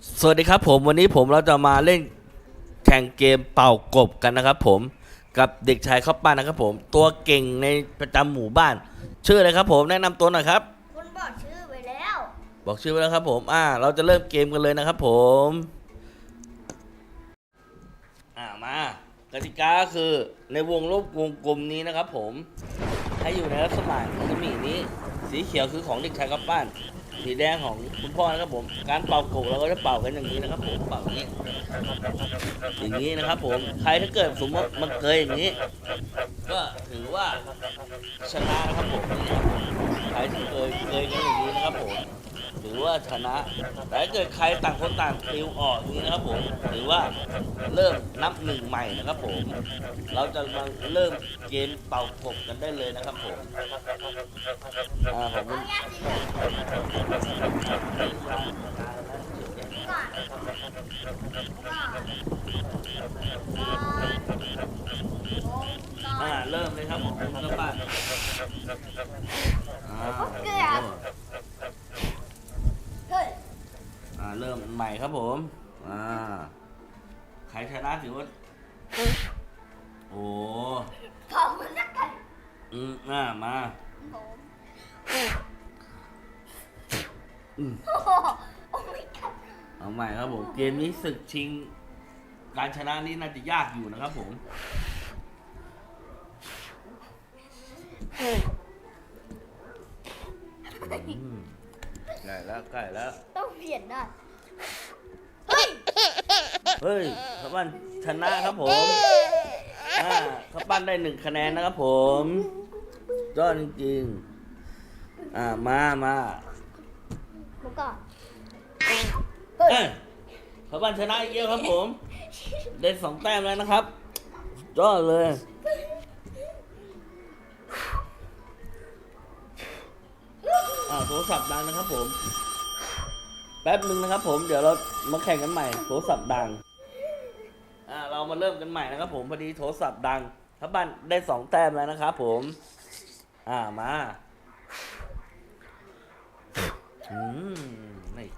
สวัสดีครับผมวันนี้ผมเราจะมาเล่นแข่งเกมเป่ากบกันนะครับผมกับเด็กชายข้าวปั้นนะครับผม ตัวเก่งในประจำหมู่บ้าน ชื่ออะไรครับผมแนะนำตัวหน่อยครับ คุณบอกชื่อไปแล้ว บอกชื่อไว้แล้วครับผมอ่าเราจะเริ่มเกมกันเลยนะครับผมอ่ามากติกาก็คือในวงรอบวงกลมนี้นะครับผมให้อยู่ในลักษณะของหมีนี้ สีเขียวคือของเด็กชายข้าวปั้น สีแดงของคุณพ่อนะครับผมการเป่ากบเราก็จะเป่ากันอย่างนี้นะครับผมเป่าอย่างนี้ อย่างนี้นะครับผมใครถ้าเกิดสมมติมันเคยอย่างนี้ ก็ถือว่าชนะนะครับผมใครที่เคยเคยกันอย่างนี้นะครับผม อว่าชนะ แต่ถ้าเกิดใครต่างคนต่างติวออกนี้นะครับผมถือว่าเริ่มนับหนึ่งใหม่นะครับผม เราจะมาเริ่มเกมเป่ากบกันได้เลยนะครับผมอ่าผมเอาแยกสีก่อนก่อนอ่าเริ่มเลยครับผมคุณกระปั้นอ่า เฮ้ย อ่าเริ่มใหม่ครับผม อ่า ใค รชนะถือว่า โอ้เผามันสักกันอืมอ่ามาผมอืมโอ้โหโอ้ยกันเอาใหม่ครับผมเกมนี้ศึกชิง การชนะนี่น่าจะยากอยู่นะครับผม อืมใกล้แล้วใกล้แล้วต้องเปลี่ยนได้เฮ้ย เฮ้ยข้าวปั้นชนะครับผมอ่าข้าวปั้นได้หนึ่งคะแนนนะครับผมยอดจริงๆอ่ามามาผมก่อนเอ้ยข้าวปั้นชนะอีกแล้วครับผม ได้สองแต้มแล้วนะครับยอดเลย อ่าโทรศัพท์ดังนะครับผม แป๊บหนึ่งนะครับผม เดี๋ยวเรามาแข่งกันใหม่ โทรศัพท์ดังอ่า เรามาเริ่มกันใหม่นะครับผมพอดีโทรศัพท์ดังทับบ้านได้สองแต้มแล้วนะครับผม อ่ามาอืมนี่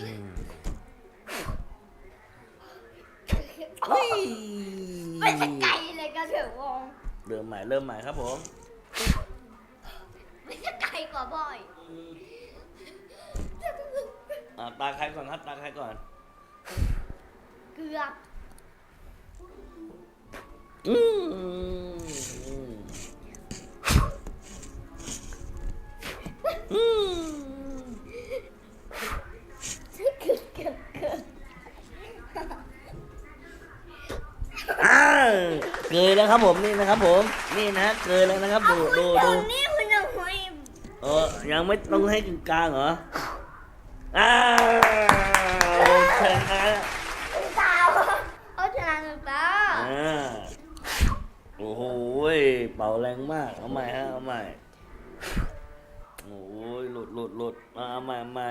อืมอุ้ยไม่ใช่ไก่เลยกระถึงวงเริ่มใหม่เริ่มใหม่ครับผม ไม่ใช่ไก่กว่าบ่อย อ่าตาใครก่อนครับตาใครก่อน เกือบอืมอืมเกือบเกือบเกือบอ่าเกยแล้วครับผมนี่นะครับผม นี่นะเกยแล้วนะครับดูดูตรดูงนี้คุณจะคุยเออยังไม่ต้องให้กึ่งกลางเหรออ้าชนะ สาวเขาชนะหรือเปล่า อ่าโอ้โหยเป่าแรงมาก เอาใหม่ฮะเอาใหม่ โอ้ยหลุดหลุดหลุดมาเอาใหม่เอาใหม่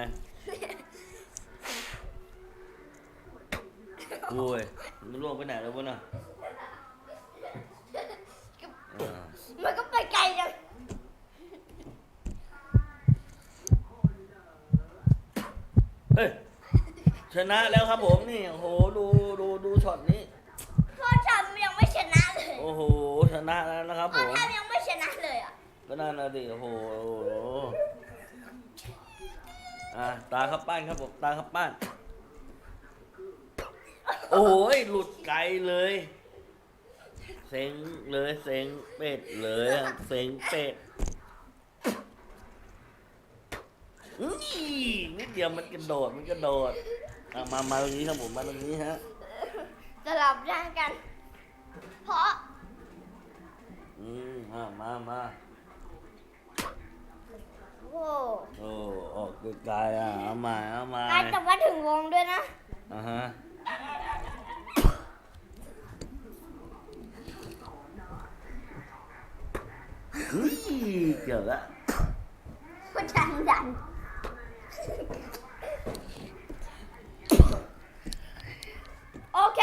โอ้ย มันล่วงไปไหนแล้ววะน่ะอ่ามันก็ไปไกลจังเอ้ย ชนะแล้วครับผมนี่ โอ้โห ดูดูดูช็อตนี้ พ่อทำยังไม่ชนะเลย โอ้โห ชนะแล้วนะครับพ่ผอมทำยังไม่ชนะเลยอะก็นั่นนะดิโอ้โหอะตาครับป้านครับผมตาครับป้าน โอ้โหหลุดไกลเลย เซ็งเลยเซ็งเป็ดเลยอะเซ็งเป็ดนี่นิดเดียวมันกระโดดมันกระโดดอะมามาตรงนี้ครับผมมาตรงนี้ฮะ สลับร่างกัน เพราะ อืมอะมามาโอ้โอ้ออกไกลๆอะเอามาเอามาการจะมาถึงวงด้วยนะ อ่าฮะเฮ้ยเกี่ยวละ ก็ดันดันโอเค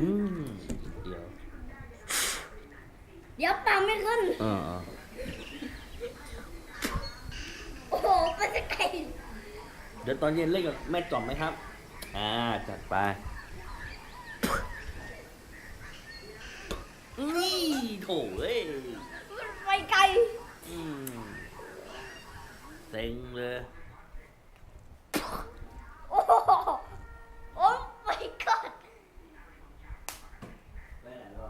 อืมเดี๋ยว เดี๋ยวปังไม่ขึ้น อ่า เดี๋ยวตอนเย็นเล่นกับแม่จอมไหมครับ อ่า จัดไปนี่โถเอ้ยมันไปไกล อืมเซ็งเลย โอ้โหโอ้ไปก่อน ไปไหนก็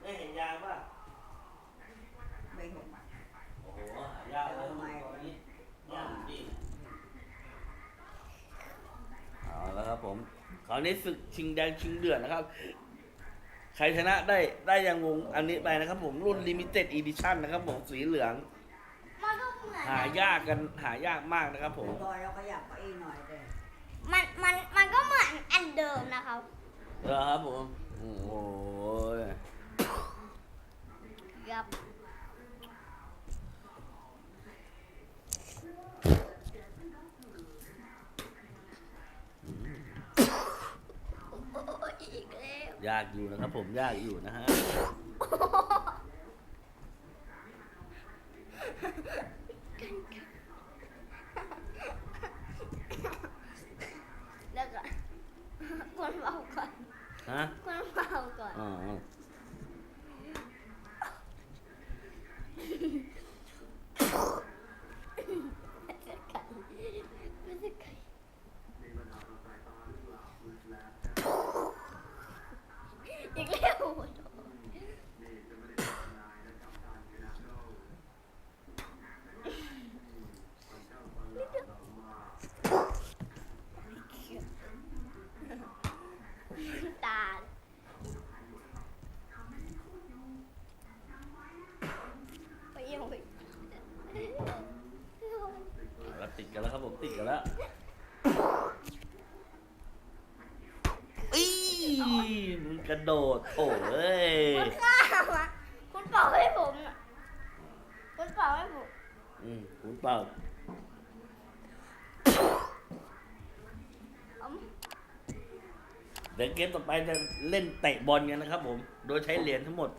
ไม่เห็นยางป่ะ ไม่เห็น โอ้โหหายากเลยตอนนี้ยากจริงเอาแล้วครับผม คราวนี้ศึกชิงแดงชิงเดือดนะครับ ใครชนะได้ได้ยังวงอันนี้ไปนะครับ ผมรุ่น Limited Edition นะครับผมสีเหลือง มันก็เหมือนหายากกันหายากมากนะครับผม บอยเราขยับเก้าอี้หน่อยเลยมันมันมันก็เหมือนอันเดิมนะครับเออครับผม โอ้โห ครับ โอ้ยอีกแล้ว ยากอยู่นะครับผมยากอยู่นะฮะ แล้วก็คนเบาก่อน ฮะ คนเบาก่อน อ๋อ ไม่ใช่ไก่อีกแล้วตาไปยังไป แล้วติดกันแล้วครับผม ติดกันแล้วอีมึง กระโดดโถ่เอ้ยคุณข้ามอะคุณเป่าให้ผมอะคุณเป่าให้ผม อืมคุณเปล่าเอาเดี๋ยวเกมต่อไปจะเล่นเตะบอลกันนะครับผม โดยใช้เหรียญทั้งหมด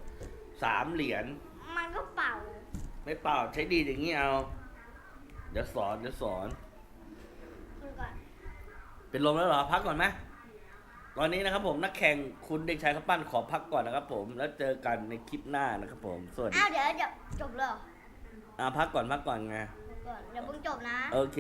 สามเหรียญ มันก็เป่า ไม่เปล่าใช้ดีอย่างนี้เอา เดี๋ยวสอนเดี๋ยวสอน คุณก่อน เป็นลมแล้วเหรอ พักก่อนไหม ตอนนี้นะครับผมนักแข่งคุณเด็กชายข้าวปั้นขอพักก่อนนะครับผมแล้วเจอกันในคลิปหน้านะครับผมสวัสดีอ้าวเดี๋ยวเดี๋ยวจบเลยเหรออ่าพักก่อนพักก่อนไงก่อนเดี๋ยวเพิ่งจบนะ โอเค